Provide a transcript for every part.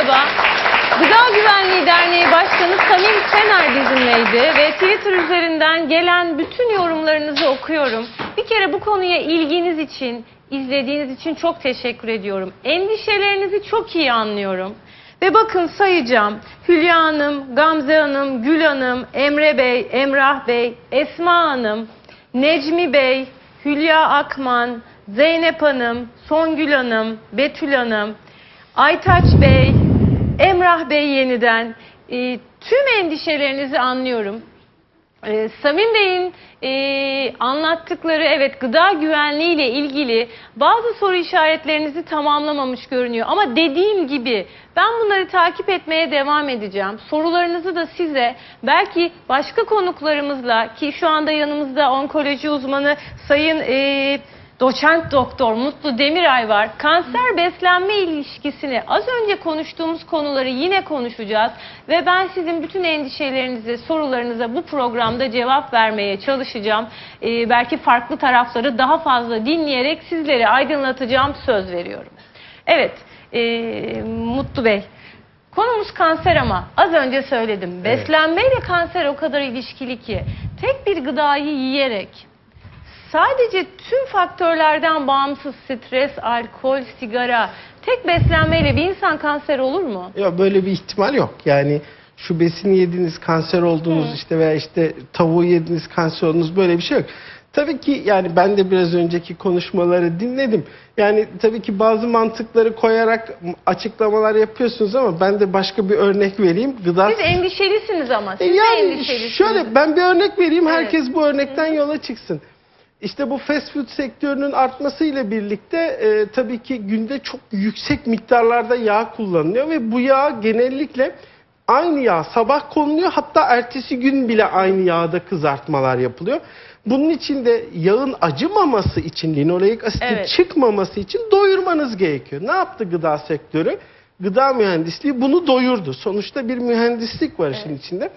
Merhaba. Gıda Güvenliği Derneği Başkanı Samim Sener bizimleydi ve Twitter üzerinden gelen bütün yorumlarınızı okuyorum. Bir kere bu konuya ilginiz için, izlediğiniz için çok teşekkür ediyorum. Endişelerinizi çok iyi anlıyorum. Ve bakın sayacağım. Hülya Hanım, Gamze Hanım, Gül Hanım, Emre Bey, Emrah Bey, Esma Hanım, Necmi Bey, Hülya Akman, Zeynep Hanım, Songül Hanım, Betül Hanım, Aytaç Bey, Emrah Bey yeniden e, tüm endişelerinizi anlıyorum. E, Samim Bey'in e, anlattıkları evet gıda güvenliği ile ilgili bazı soru işaretlerinizi tamamlamamış görünüyor. Ama dediğim gibi ben bunları takip etmeye devam edeceğim. Sorularınızı da size belki başka konuklarımızla ki şu anda yanımızda onkoloji uzmanı Sayın e, Doçent Doktor Mutlu Demiray var. Kanser beslenme ilişkisini az önce konuştuğumuz konuları yine konuşacağız ve ben sizin bütün endişelerinize, sorularınıza bu programda cevap vermeye çalışacağım. Ee, belki farklı tarafları daha fazla dinleyerek sizleri aydınlatacağım söz veriyorum. Evet, ee, Mutlu Bey. Konumuz kanser ama az önce söyledim. Beslenmeyle kanser o kadar ilişkili ki tek bir gıdayı yiyerek Sadece tüm faktörlerden bağımsız stres, alkol, sigara, tek beslenmeyle bir insan kanser olur mu? Ya böyle bir ihtimal yok. Yani şu besini yediniz kanser oldunuz işte veya işte tavuğu yediniz kanser oldunuz böyle bir şey yok. Tabii ki yani ben de biraz önceki konuşmaları dinledim. Yani tabii ki bazı mantıkları koyarak açıklamalar yapıyorsunuz ama ben de başka bir örnek vereyim. Gıda Siz endişelisiniz ama. Siz yani endişelisiniz. şöyle ben bir örnek vereyim Evet. herkes bu örnekten yola çıksın. İşte bu fast food sektörünün artmasıyla birlikte e, tabii ki günde çok yüksek miktarlarda yağ kullanılıyor ve bu yağ genellikle aynı yağ sabah konuluyor hatta ertesi gün bile aynı yağda kızartmalar yapılıyor. Bunun için de yağın acımaması için linoleik asitin Evet. çıkmaması için doyurmanız gerekiyor. Ne yaptı gıda sektörü? Gıda mühendisliği bunu doyurdu. Sonuçta bir mühendislik var işin içinde.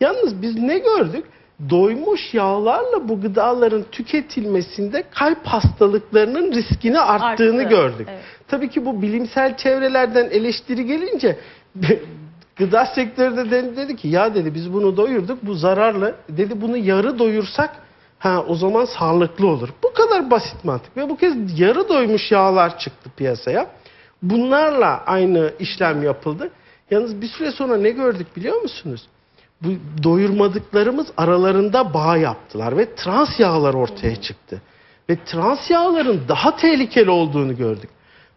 Yalnız biz ne gördük? Doymuş yağlarla bu gıdaların tüketilmesinde kalp hastalıklarının riskini arttığını Arttı, gördük. evet. Tabii ki bu bilimsel çevrelerden eleştiri gelince gıda sektörü de dedi, dedi ki ya dedi biz bunu doyurduk bu zararlı. Dedi bunu yarı doyursak ha o zaman sağlıklı olur. Bu kadar basit mantık ve bu kez yarı doymuş yağlar çıktı piyasaya. Bunlarla aynı işlem yapıldı. Yalnız bir süre sonra ne gördük biliyor musunuz? Bu doyurmadıklarımız aralarında bağ yaptılar ve trans yağlar ortaya çıktı. Ve trans yağların daha tehlikeli olduğunu gördük.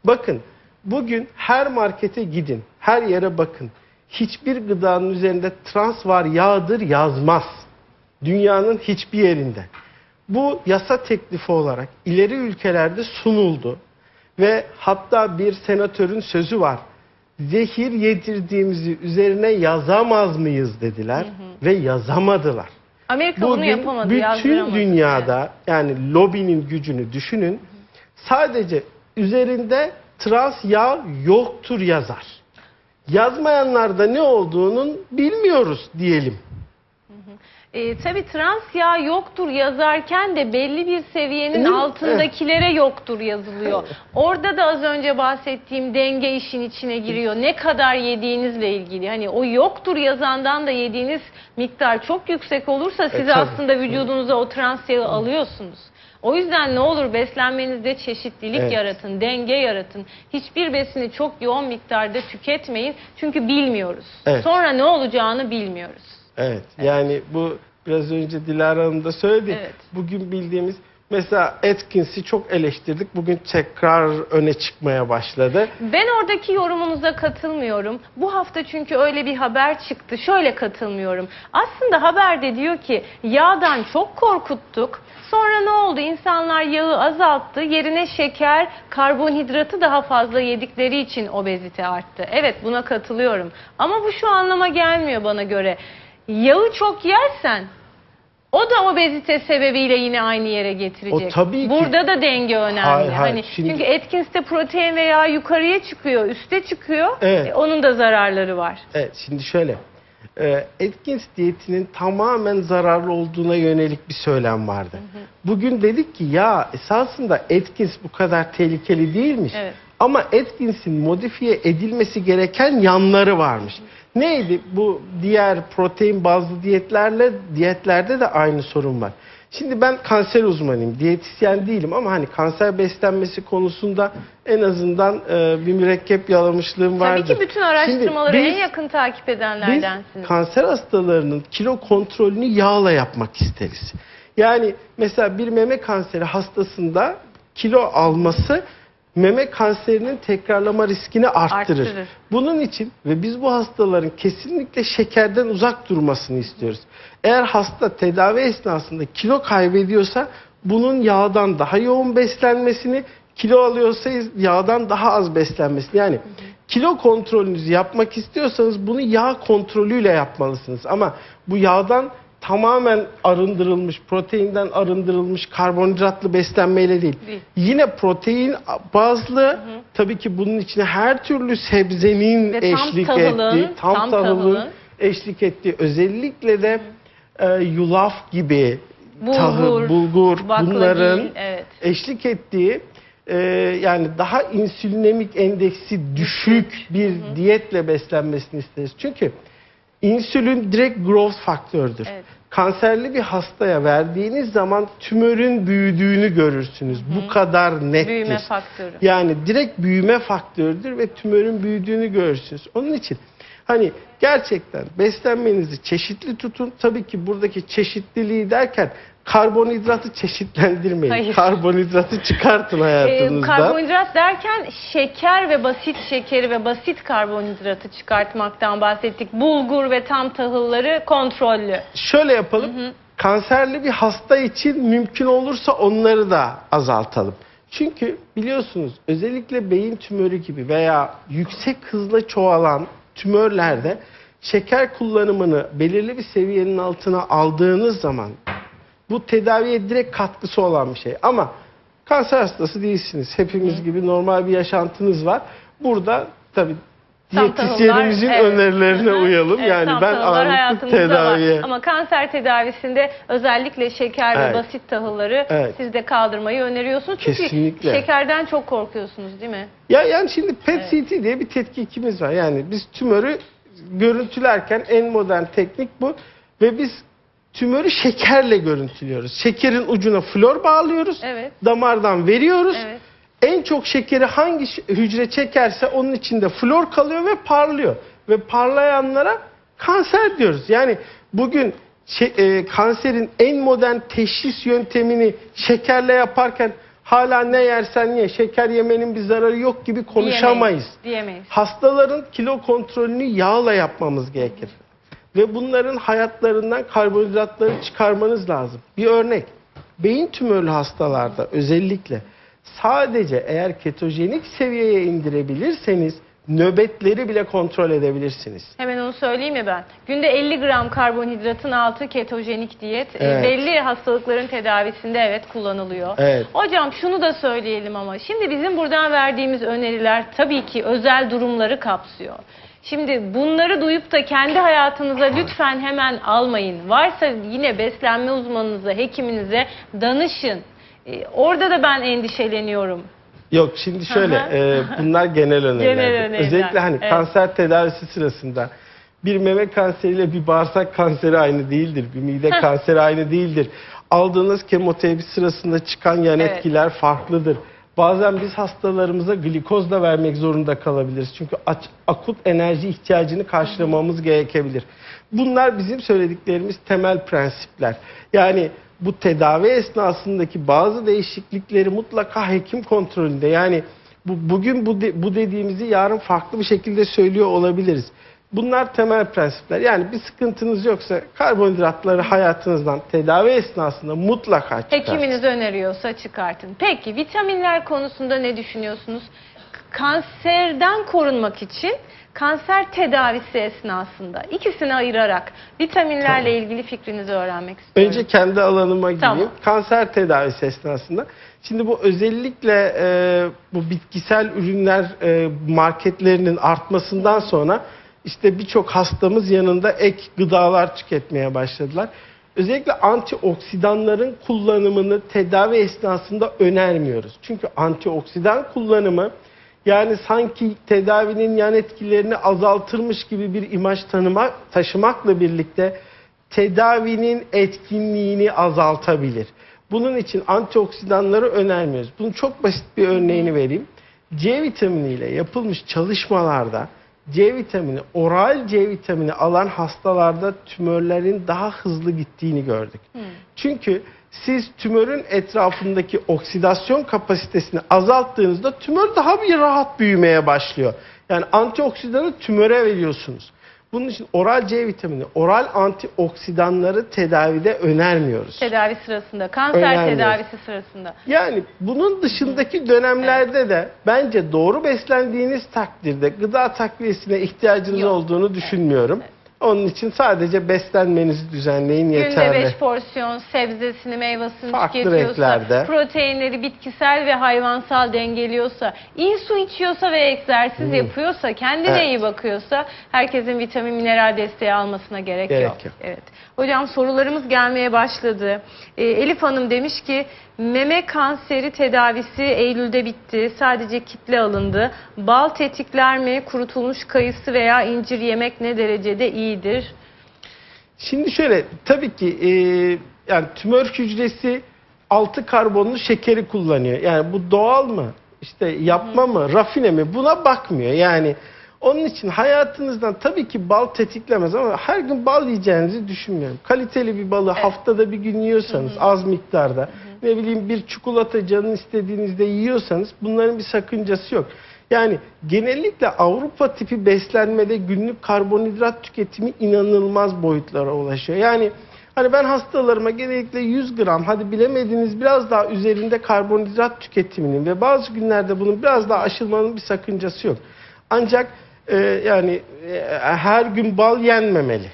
Bakın bugün her markete gidin, her yere bakın. Hiçbir gıdanın üzerinde trans var yağdır yazmaz. Dünyanın hiçbir yerinde. Bu yasa teklifi olarak ileri ülkelerde sunuldu. Ve hatta bir senatörün sözü var. Zehir yedirdiğimizi üzerine yazamaz mıyız dediler ve yazamadılar. Amerika bunu Bugün yapamadı, bütün dünyada yani lobinin gücünü düşünün. Sadece üzerinde trans yağ yoktur yazar. Yazmayanlarda ne olduğunun bilmiyoruz diyelim. E, tabii trans yağ yoktur yazarken de belli bir seviyenin Değil altındakilere yoktur yazılıyor. Orada da az önce bahsettiğim denge işin içine giriyor. Ne kadar yediğinizle ilgili. Hani o yoktur yazandan da yediğiniz miktar çok yüksek olursa siz E, aslında vücudunuza o trans yağı alıyorsunuz. O yüzden ne olur beslenmenizde çeşitlilik Evet. yaratın, denge yaratın. Hiçbir besini çok yoğun miktarda tüketmeyin. Çünkü bilmiyoruz. Evet. Sonra ne olacağını bilmiyoruz. Evet. Yani bu biraz önce Dilara Hanım da söyledi. Evet. Bugün bildiğimiz mesela Atkins'i çok eleştirdik. Bugün tekrar öne çıkmaya başladı. Ben oradaki yorumunuza katılmıyorum. Bu hafta çünkü öyle bir haber çıktı. Şöyle katılmıyorum. Aslında haberde diyor ki yağdan çok korkuttuk. Sonra ne oldu? İnsanlar yağı azalttı. Yerine şeker, karbonhidratı daha fazla yedikleri için obezite arttı. Evet buna katılıyorum. Ama bu şu anlama gelmiyor bana göre. Yağı çok yersen o da obezite sebebiyle yine aynı yere getirecek. O tabii ki. Burada da denge önemli. Hayır, hayır. Hani Şimdi- çünkü Atkins'te protein veya yukarıya çıkıyor, üste çıkıyor. Evet. E, onun da zararları var. Evet şimdi şöyle. e, Atkins diyetinin tamamen zararlı olduğuna yönelik bir söylem vardı. Bugün dedik ki ya esasında Atkins bu kadar tehlikeli değilmiş. Evet. Ama Atkins'in modifiye edilmesi gereken yanları varmış. Neydi? Bu diğer protein bazlı diyetlerle diyetlerde de aynı sorun var. Şimdi ben kanser uzmanıyım, diyetisyen değilim ama hani kanser beslenmesi konusunda en azından e, bir mürekkep yalamışlığım vardır. Tabii ki bütün araştırmaları Şimdi en biz- yakın takip biz edenlerdensiniz. kanser hastalarının kilo kontrolünü yağla yapmak isteriz. Yani mesela bir meme kanseri hastasında kilo alması meme kanserinin tekrarlama riskini arttırır. Arttırır. Bunun için ve biz bu hastaların kesinlikle şekerden uzak durmasını istiyoruz. Eğer hasta tedavi esnasında kilo kaybediyorsa bunun yağdan daha yoğun beslenmesini, kilo alıyorsa yağdan daha az beslenmesini. Yani kilo kontrolünüzü yapmak istiyorsanız bunu yağ kontrolüyle yapmalısınız. Ama bu yağdan tamamen arındırılmış, proteinden arındırılmış karbonhidratlı beslenmeyle değil. Değil. Yine protein bazlı tabii ki bunun içine her türlü sebzenin Ve tam eşlik tahılın, ettiği, tam, tam tahılın tahılın. eşlik ettiği özellikle de e, yulaf gibi Bulgur, tahıl, bulgur bunların evet. eşlik ettiği e, yani daha insülinemik endeksi düşük bir diyetle beslenmesini isteriz. Çünkü insülin direkt growth faktördür. Evet. Kanserli bir hastaya verdiğiniz zaman tümörün büyüdüğünü görürsünüz. Bu kadar nettir. Büyüme faktörü. Yani direkt büyüme faktörüdür ve tümörün büyüdüğünü görürsünüz. Onun için hani gerçekten beslenmenizi çeşitli tutun. Tabii ki buradaki çeşitliliği derken karbonhidratı çeşitlendirmeyin. Hayır. Karbonhidratı çıkartın Ee, hayatınızdan. karbonhidrat derken şeker ve basit şekeri ve basit karbonhidratı çıkartmaktan bahsettik. Bulgur ve tam tahılları kontrollü. Şöyle yapalım. Kanserli bir hasta için mümkün olursa onları da azaltalım. Çünkü biliyorsunuz özellikle beyin tümörü gibi veya yüksek hızla çoğalan tümörlerde şeker kullanımını belirli bir seviyenin altına aldığınız zaman bu tedaviye direkt katkısı olan bir şey. Ama kanser hastası değilsiniz. Hepimiz gibi normal bir yaşantınız var. Burada tabii diyetisyenimizin evet. önerilerine Hı hı. uyalım. Evet, yani ben ağırlıklı tedaviye var. Ama kanser tedavisinde özellikle şeker Evet. ve basit tahılları Evet. siz de kaldırmayı öneriyorsunuz. Çünkü Kesinlikle. şekerden çok korkuyorsunuz değil mi? Ya yani şimdi PET-CT diye bir tetkikimiz var. Yani biz tümörü görüntülerken en modern teknik bu ve biz tümörü şekerle görüntülüyoruz. Şekerin ucuna flor bağlıyoruz. Evet. Damardan veriyoruz. Evet. En çok şekeri hangi hücre çekerse onun içinde flor kalıyor ve parlıyor. Ve parlayanlara kanser diyoruz. Yani bugün e, kanserin en modern teşhis yöntemini şekerle yaparken hala ne yersen ye, şeker yemenin bir zararı yok gibi konuşamayız. Diyemeyiz. Diyemeyiz. Hastaların kilo kontrolünü yağla yapmamız gerekir. Ve bunların hayatlarından karbonhidratları çıkarmanız lazım. Bir örnek. Beyin tümörlü hastalarda özellikle sadece eğer ketojenik seviyeye indirebilirseniz nöbetleri bile kontrol edebilirsiniz. Hemen onu söyleyeyim mi ben? Günde 50 gram karbonhidratın altı ketojenik diyet. e, Evet. belli hastalıkların tedavisinde evet kullanılıyor. Evet. Hocam şunu da söyleyelim ama şimdi bizim buradan verdiğimiz öneriler tabii ki özel durumları kapsıyor. Şimdi bunları duyup da kendi hayatınıza lütfen hemen almayın. Varsa yine beslenme uzmanınıza, hekiminize danışın. E, Orada da ben endişeleniyorum. Yok şimdi şöyle e, bunlar genel öneriler. Genel öneriler, Özellikle hani evet. kanser tedavisi sırasında bir meme kanseriyle bir bağırsak kanseri aynı değildir. Bir mide kanseri aynı değildir. Aldığınız kemoterapi sırasında çıkan yan Evet. etkiler farklıdır. Bazen biz hastalarımıza glikoz da vermek zorunda kalabiliriz. Çünkü aç- akut enerji ihtiyacını karşılamamız gerekebilir. Bunlar bizim söylediklerimiz temel prensipler. Yani bu tedavi esnasındaki bazı değişiklikleri mutlaka hekim kontrolünde. Yani bu, bugün bu, de- bu dediğimizi yarın farklı bir şekilde söylüyor olabiliriz. Bunlar temel prensipler. Yani bir sıkıntınız yoksa karbonhidratları hayatınızdan tedavi esnasında mutlaka çıkartın. Hekiminiz öneriyorsa çıkartın. Peki vitaminler konusunda ne düşünüyorsunuz? Kanserden korunmak için kanser tedavisi esnasında ikisini ayırarak vitaminlerle Tamam. ilgili fikrinizi öğrenmek istiyorum. Önce kendi alanıma gireyim. Tamam. Kanser tedavisi esnasında. Şimdi bu özellikle e, bu bitkisel ürünler e, marketlerinin artmasından sonra işte birçok hastamız yanında ek gıdalar tüketmeye başladılar. Özellikle antioksidanların kullanımını tedavi esnasında önermiyoruz. Çünkü antioksidan kullanımı Yani sanki tedavinin yan etkilerini azaltırmış gibi bir imaj tanımak, taşımakla birlikte tedavinin etkinliğini azaltabilir. Bunun için antioksidanları önermiyoruz. Bunun çok basit bir örneğini vereyim. C vitaminiyle yapılmış çalışmalarda C vitamini, oral C vitamini alan hastalarda tümörlerin daha hızlı gittiğini gördük. Çünkü siz tümörün etrafındaki oksidasyon kapasitesini azalttığınızda tümör daha bir rahat büyümeye başlıyor. Yani antioksidanı tümöre veriyorsunuz. Bunun için oral C vitamini, oral antioksidanları tedavide önermiyoruz. Tedavi sırasında, kanser Önemli. tedavisi sırasında. Yani bunun dışındaki dönemlerde de bence doğru beslendiğiniz takdirde gıda takviyesine ihtiyacınız Yok. olduğunu düşünmüyorum. Onun için sadece beslenmenizi düzenleyin Günde yeterli. 5 porsiyon sebzesini, meyvasını Farklı tüketiyorsa, renklerde. proteinleri bitkisel ve hayvansal dengeliyorsa, iyi su içiyorsa ve egzersiz yapıyorsa, kendine Hmm. Evet. iyi bakıyorsa herkesin vitamin mineral desteği almasına gerek, Gerek yok. yok. Evet. Hocam sorularımız gelmeye başladı. Ee, Elif Hanım demiş ki meme kanseri tedavisi Eylül'de bitti. Sadece kitle alındı. Bal tetikler mi? Kurutulmuş kayısı veya incir yemek ne derecede iyidir? Şimdi şöyle tabii ki e, yani tümör hücresi altı karbonlu şekeri kullanıyor. Yani bu doğal mı? İşte yapma mı? Rafine mi? Buna bakmıyor. Yani onun için hayatınızdan tabii ki bal tetiklemez ama her gün bal yiyeceğinizi düşünmüyorum. Kaliteli bir balı haftada bir gün yiyorsanız az miktarda ne bileyim bir çikolata canın istediğinizde yiyorsanız bunların bir sakıncası yok. Yani genellikle Avrupa tipi beslenmede günlük karbonhidrat tüketimi inanılmaz boyutlara ulaşıyor. Yani hani ben hastalarıma genellikle 100 gram hadi bilemediğiniz biraz daha üzerinde karbonhidrat tüketiminin ve bazı günlerde bunun biraz daha aşılmanın bir sakıncası yok. Ancak e, yani e, her gün bal yenmemeli.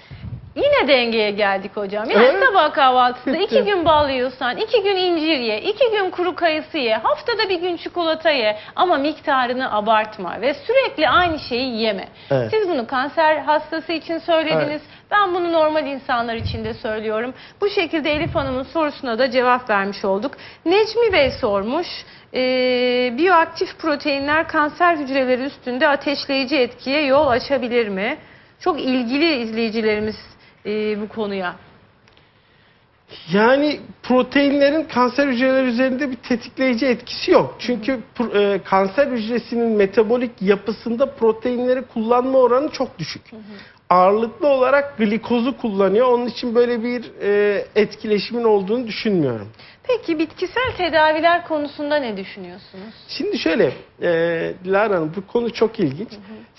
Yine dengeye geldik hocam. Yani Evet. sabah kahvaltısında Bitti. iki gün bal yiyorsan, iki gün incir ye, iki gün kuru kayısı ye, haftada bir gün çikolata ye ama miktarını abartma ve sürekli aynı şeyi yeme. Evet. Siz bunu kanser hastası için söylediniz. Evet. Ben bunu normal insanlar için de söylüyorum. Bu şekilde Elif Hanım'ın sorusuna da cevap vermiş olduk. Necmi Bey sormuş. Ee, biyoaktif proteinler kanser hücreleri üstünde ateşleyici etkiye yol açabilir mi? Çok ilgili izleyicilerimiz e, bu konuya. Yani proteinlerin kanser hücreleri üzerinde bir tetikleyici etkisi yok. Çünkü e, kanser hücresinin metabolik yapısında proteinleri kullanma oranı çok düşük. Ağırlıklı olarak glikozu kullanıyor. Onun için böyle bir e, etkileşimin olduğunu düşünmüyorum. Peki bitkisel tedaviler konusunda ne düşünüyorsunuz? Şimdi şöyle, e, Dilara Hanım bu konu çok ilginç.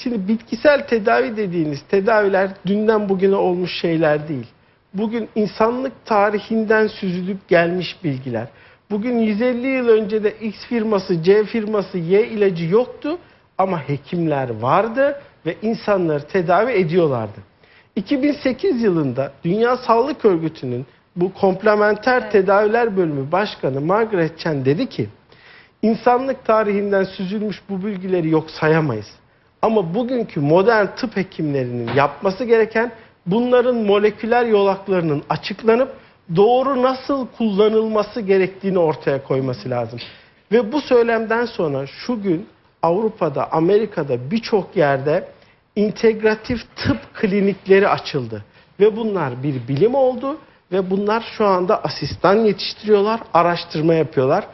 Şimdi bitkisel tedavi dediğiniz tedaviler dünden bugüne olmuş şeyler değil. Bugün insanlık tarihinden süzülüp gelmiş bilgiler. Bugün 150 yıl önce de X firması, C firması, Y ilacı yoktu ama hekimler vardı ve insanları tedavi ediyorlardı. 2008 yılında Dünya Sağlık Örgütü'nün bu komplementer tedaviler bölümü başkanı Margaret Chan dedi ki İnsanlık tarihinden süzülmüş bu bilgileri yok sayamayız. Ama bugünkü modern tıp hekimlerinin yapması gereken bunların moleküler yolaklarının açıklanıp doğru nasıl kullanılması gerektiğini ortaya koyması lazım. Ve bu söylemden sonra şu gün Avrupa'da, Amerika'da birçok yerde integratif tıp klinikleri açıldı. Ve bunlar bir bilim oldu ve bunlar şu anda asistan yetiştiriyorlar, araştırma yapıyorlar.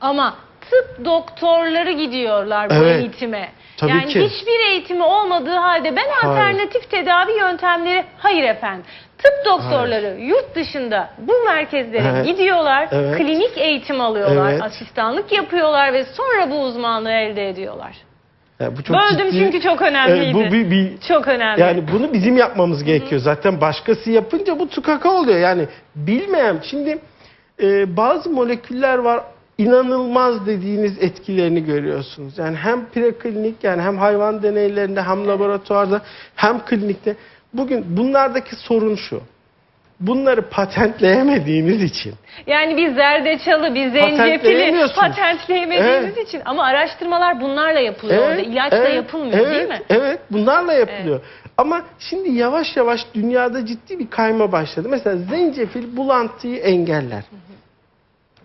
Ama tıp doktorları gidiyorlar bu Evet. eğitime. Tabii yani ki. hiçbir eğitimi olmadığı halde ben alternatif tedavi yöntemleri hayır efendim. Tıp doktorları yurt dışında bu merkezlere Evet. gidiyorlar, Evet. klinik eğitim alıyorlar, Evet. asistanlık yapıyorlar ve sonra bu uzmanlığı elde ediyorlar. Yani bu çok Böldüm ciddi- çünkü çok önemliydi. Evet, bu bir, bir Çok önemli. yani bunu bizim yapmamız gerekiyor. Zaten başkası yapınca bu tukaka oluyor. Yani bilmeyen şimdi e, bazı moleküller var inanılmaz dediğiniz etkilerini görüyorsunuz. Yani hem preklinik yani hem hayvan deneylerinde hem laboratuvarda hem klinikte. Bugün bunlardaki sorun şu. Bunları patentleyemediğiniz için Yani bir zerdeçalı, bir zencefili Patentleyemiyorsunuz. patentleyemediğimiz için ama araştırmalar bunlarla yapılıyor orada. İlaçla evet, yapılmıyor evet, değil mi? Evet, bunlarla yapılıyor. Ama şimdi yavaş yavaş dünyada ciddi bir kayma başladı. Mesela zencefil bulantıyı engeller.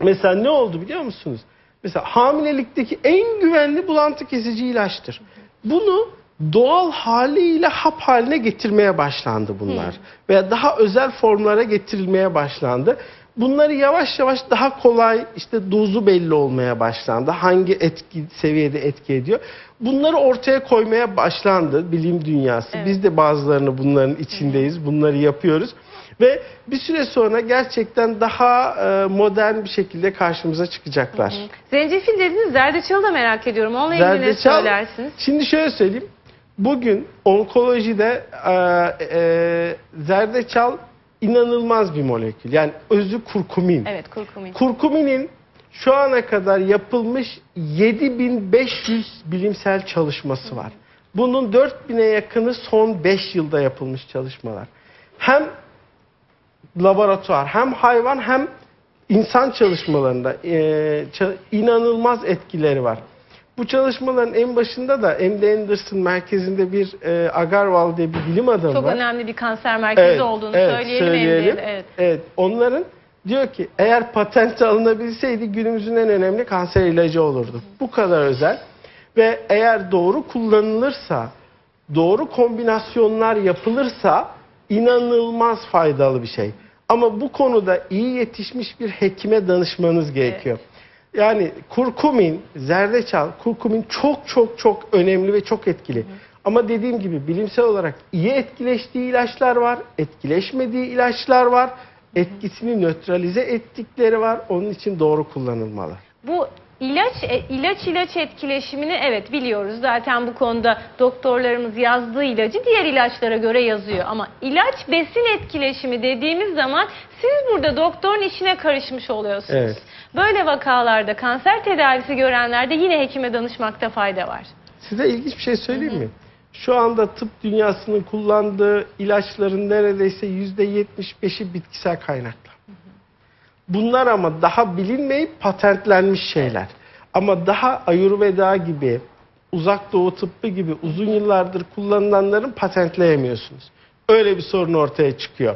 Mesela ne oldu biliyor musunuz? Mesela hamilelikteki en güvenli bulantı kesici ilaçtır. Bunu doğal haliyle hap haline getirmeye başlandı bunlar. Veya daha özel formlara getirilmeye başlandı. Bunları yavaş yavaş daha kolay işte dozu belli olmaya başlandı. Hangi etki seviyede etki ediyor. Bunları ortaya koymaya başlandı bilim dünyası. Evet. Biz de bazılarını bunların içindeyiz. Bunları yapıyoruz. Ve bir süre sonra gerçekten daha e, modern bir şekilde karşımıza çıkacaklar. Zencefil dediniz, zerdeçalı da merak ediyorum. Onunla ilgili ne Zerdeçal- söylersiniz? Şimdi şöyle söyleyeyim. Bugün onkolojide e, e, zerdeçal inanılmaz bir molekül. Yani özü kurkumin. Evet, kurkumin. Kurkuminin şu ana kadar yapılmış 7500 bilimsel çalışması var. Bunun 4000'e yakını son 5 yılda yapılmış çalışmalar. Hem laboratuvar hem hayvan hem insan çalışmalarında e, inanılmaz etkileri var. Bu çalışmaların en başında da MD Anderson merkezinde bir e, Agarwal diye bir bilim adamı Çok var. önemli bir kanser merkezi olduğunu söyleyelim. MD'de. Evet. Evet, onların diyor ki eğer patent alınabilseydi günümüzün en önemli kanser ilacı olurdu. Bu kadar özel ve eğer doğru kullanılırsa, doğru kombinasyonlar yapılırsa inanılmaz faydalı bir şey. Ama bu konuda iyi yetişmiş bir hekime danışmanız gerekiyor. Yani kurkumin, zerdeçal, kurkumin çok çok çok önemli ve çok etkili. Ama dediğim gibi bilimsel olarak iyi etkileştiği ilaçlar var, etkileşmediği ilaçlar var, etkisini nötralize ettikleri var. Onun için doğru kullanılmalı. Bu ilaç e, ilaç ilaç etkileşimini evet biliyoruz. Zaten bu konuda doktorlarımız yazdığı ilacı diğer ilaçlara göre yazıyor. Ama ilaç besin etkileşimi dediğimiz zaman siz burada doktorun işine karışmış oluyorsunuz. Evet. Böyle vakalarda kanser tedavisi görenlerde yine hekime danışmakta fayda var. Size ilginç bir şey söyleyeyim mi? Şu anda tıp dünyasının kullandığı ilaçların neredeyse yüzde 75'i bitkisel kaynaklı. Bunlar ama daha bilinmeyip patentlenmiş şeyler. Ama daha Ayurveda gibi, uzak doğu tıbbı gibi uzun yıllardır kullanılanların patentleyemiyorsunuz. Öyle bir sorun ortaya çıkıyor.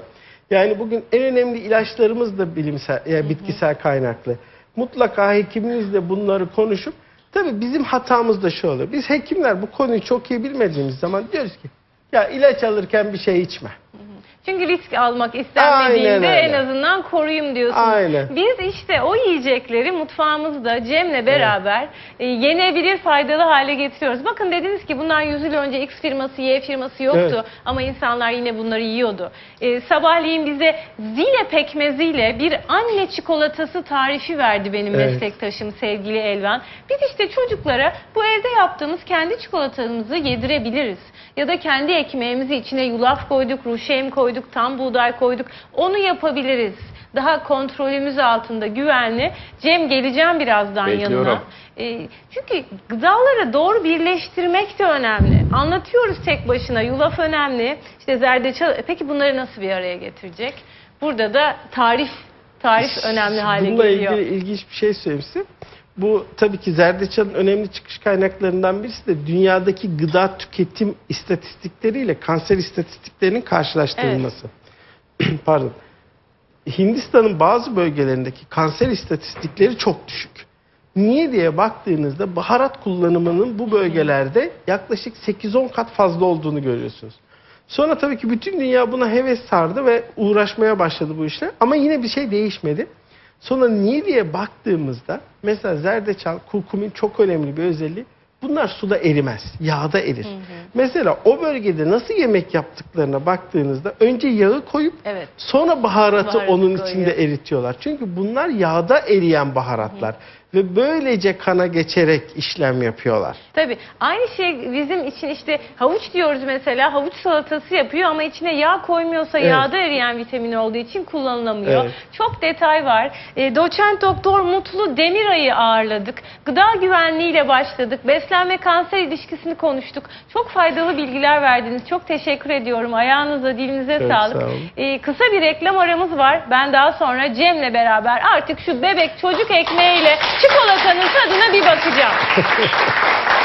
Yani bugün en önemli ilaçlarımız da bilimsel, yani bitkisel kaynaklı. Mutlaka hekiminizle bunları konuşup Tabii bizim hatamız da şu oluyor. Biz hekimler bu konuyu çok iyi bilmediğimiz zaman diyoruz ki ya ilaç alırken bir şey içme. Çünkü risk almak istenmediğinde en azından koruyayım diyorsunuz. Aynen. Biz işte o yiyecekleri mutfağımızda Cem'le beraber e, yenebilir faydalı hale getiriyoruz. Bakın dediniz ki bundan 100 yıl önce X firması Y firması yoktu Evet. ama insanlar yine bunları yiyordu. E, sabahleyin bize zile pekmeziyle bir anne çikolatası tarifi verdi benim Evet. meslektaşım sevgili Elvan. Biz işte çocuklara bu evde yaptığımız kendi çikolatamızı yedirebiliriz. Ya da kendi ekmeğimizi içine yulaf koyduk, ruşeym koyduk, tam buğday koyduk. Onu yapabiliriz. Daha kontrolümüz altında güvenli. Cem geleceğim birazdan Bekliyorum. yanına. E, çünkü gıdaları doğru birleştirmek de önemli. Anlatıyoruz tek başına. Yulaf önemli. İşte zerdeçal. E, Peki bunları nasıl bir araya getirecek? Burada da tarif tarif önemli hale Bununla geliyor. ilgili ilginç bir şey söyleyeyim size. Bu tabii ki zerdeçalın önemli çıkış kaynaklarından birisi de dünyadaki gıda tüketim istatistikleriyle kanser istatistiklerinin karşılaştırılması. Pardon. Hindistan'ın bazı bölgelerindeki kanser istatistikleri çok düşük. Niye diye baktığınızda baharat kullanımının bu bölgelerde yaklaşık 8-10 kat fazla olduğunu görüyorsunuz. Sonra tabii ki bütün dünya buna heves sardı ve uğraşmaya başladı bu işle. Ama yine bir şey değişmedi. Sonra niye diye baktığımızda mesela zerdeçal, kurkumin çok önemli bir özelliği. Bunlar suda erimez, yağda erir. Mesela o bölgede nasıl yemek yaptıklarına baktığınızda önce yağı koyup Evet. sonra baharatı, Baharatı onun koyuyor. içinde eritiyorlar. Çünkü bunlar yağda eriyen baharatlar ve böylece kana geçerek işlem yapıyorlar. Tabii. Aynı şey bizim için işte havuç diyoruz mesela. Havuç salatası yapıyor ama içine yağ koymuyorsa Evet. yağda eriyen vitamin olduğu için kullanılamıyor. Evet. Çok detay var. E, doçent doktor Mutlu Demiray'ı ağırladık. Gıda güvenliğiyle başladık. Beslenme kanser ilişkisini konuştuk. Çok faydalı bilgiler verdiniz. Çok teşekkür ediyorum. Ayağınıza, dilinize Çok sağlık. sağ olun. E, kısa bir reklam aramız var. Ben daha sonra Cem'le beraber artık şu bebek çocuk ekmeğiyle 你错了才能站在那地方去讲